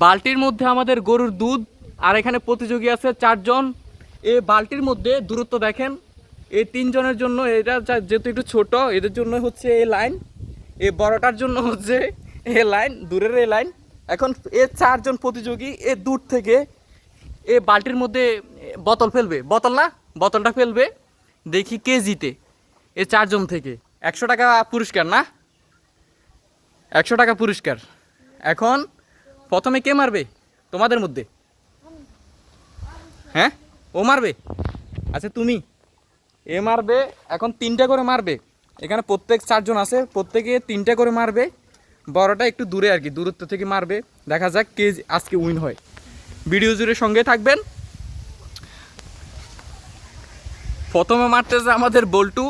বালতির মধ্যে আমাদের গরুর দুধ, আর এখানে প্রতিযোগী আছে চারজন। এই বালতির মধ্যে দূরত্ব দেখেন, এই তিনজনের জন্য এটা যেহেতু একটু ছোট, এদের জন্য হচ্ছে এই লাইন, এই বড়টার জন্য হচ্ছে এ লাইন, দূরের এই লাইন। এখন এ চারজন প্রতিযোগী এ দূর থেকে এ বালতির মধ্যে বোতল ফেলবে। বোতল না, বোতলটা ফেলবে, দেখি কে জিতে এ চারজন থেকে। একশো টাকা পুরস্কার না? একশো টাকা পুরস্কার। এখন প্রথমে কে মারবে? তোমাদের মধ্যে। হ্যাঁ? ও মারবে? আচ্ছা তুমি? এ মারবে, এখন তিনটা করে মারবে। এখানে প্রত্যেক চারজন আছে, প্রত্যেকে তিনটা করে মারবে। বড়টা একটু দূরে আর কি, দূরত্ব থেকে মারবে। দেখা যাক কে আজকে উইন হয়। ভিডিও জুড়ে সঙ্গে থাকবেন। প্রথমে মারতেছে আমাদের বল্টু।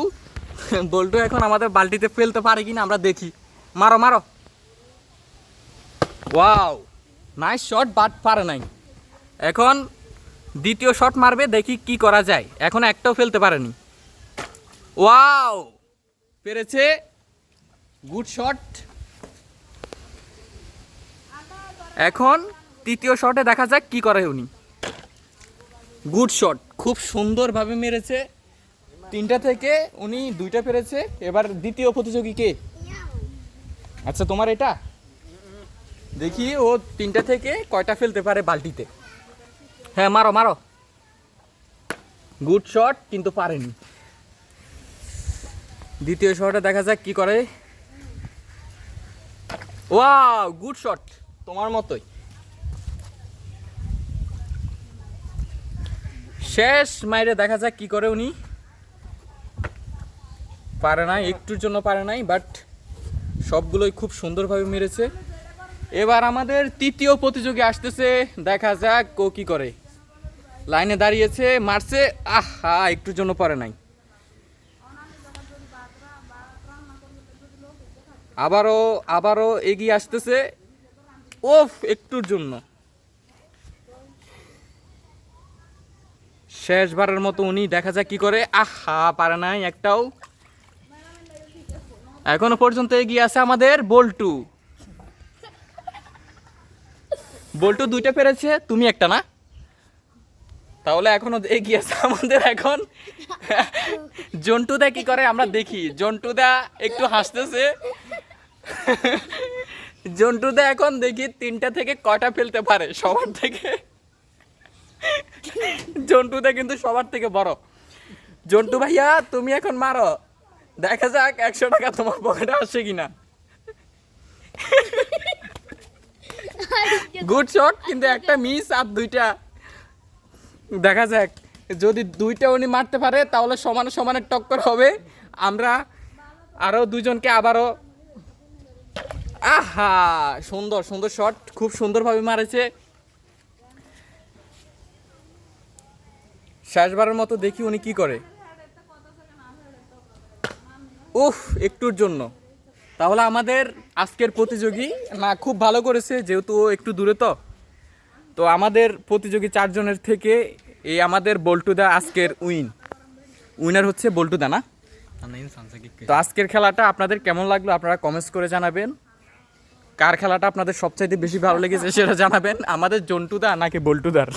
বল্টু এখন আমাদের বালতিতে ফেলতে পারে কিনা আমরা দেখি। মারো মারো। ওয়াও। নাইস শট বাট পারে নাই। এখন দ্বিতীয় শট মারবে, দেখি কি করা যায়। এখন একটাও ফেলতে পারেনি। ওয়াও পেরেছে। গুড শট এখন তৃতীয় শটে দেখা যাক কি করে উনি। গুড শট খুব সুন্দরভাবে মেরেছে। তিনটা থেকে উনি দুইটা পেরেছে। এবার দ্বিতীয় প্রতিযোগী কে? আচ্ছা তোমার এটা? দেখি ও তিনটা থেকে কয়টা ফেলতে পারে বালতিতে? হ্যাঁ মারো মারো। গুড শট কিন্তু পারেনি। দ্বিতীয় শটে দেখা যাক কি করে। ওয়াও গুড শট তোমার মতোই। শেষ মাইরে দেখা যাক কি করে উনি। পারে নাই, একটুর জন্য পারে নাই বাট সবগুলোই খুব সুন্দরভাবে মেরেছে। এবার আমাদের তৃতীয় প্রতিযোগী আসতেছে, দেখা যাক ও কি করে। লাইনে দাঁড়িয়েছে, মারছে, আহা একটুর জন্য পারে নাই। আবারও আবারও এগিয়ে আসতেছে, ওফ, একটুর জন্য। শেষবারের মতো উনি, দেখা যাক কি করে, আহা, পারে নাই একটাও। এখনও পর্যন্ত এগিয়ে আছে আমাদের বল্টু। বল্টু দুইটা পেরেছে, তুমি একটা না? তাহলে এখনও এগিয়ে আছে আমাদের এখন। জন্টুদা কি করে? আমরা দেখি। জন্টুদা একটু হাসতেছে। জন্টুদা এখন দেখি তিনটা থেকে কটা ফেলতে পারে? সবার থেকে। জন্টুদা কিন্তু সবার থেকে বড়। জন্টু ভাইয়া, তুমি এখন মারো। দেখা যাক একশো টাকা তোমার পকেটে আসে কিনা। গুড শট কিন্তু একটা মিস আর দুইটা। দেখা যাক, যদি দুইটা উনি মারতে পারে, তাহলে সমানে সমানে টক্কর হবে। আমরা আরও দুজনকে আবারও আহা, সুন্দর সুন্দর শট খুব সুন্দরভাবে মারেছে। শেষবারের মতো দেখি উনি কি করে। উফ, একটুর জন্য। তাহলে আমাদের আজকের প্রতিযোগী, না, খুব ভালো করেছে, যেহেতু একটু দূরে তো। তো আমাদের প্রতিযোগী চারজনের থেকে এই আমাদের বল্টুদা আজকের উইন। উইনার হচ্ছে বল্টুদা, না? তো আজকের খেলাটা আপনাদের কেমন লাগল আপনারা কমেন্টস করে জানাবেন। কার খেলাটা আপনাদের সবচাইতে বেশি ভালো লেগেছে সেটা জানাবেন। আমাদের জন্টুদা নাকি বল্টুদার?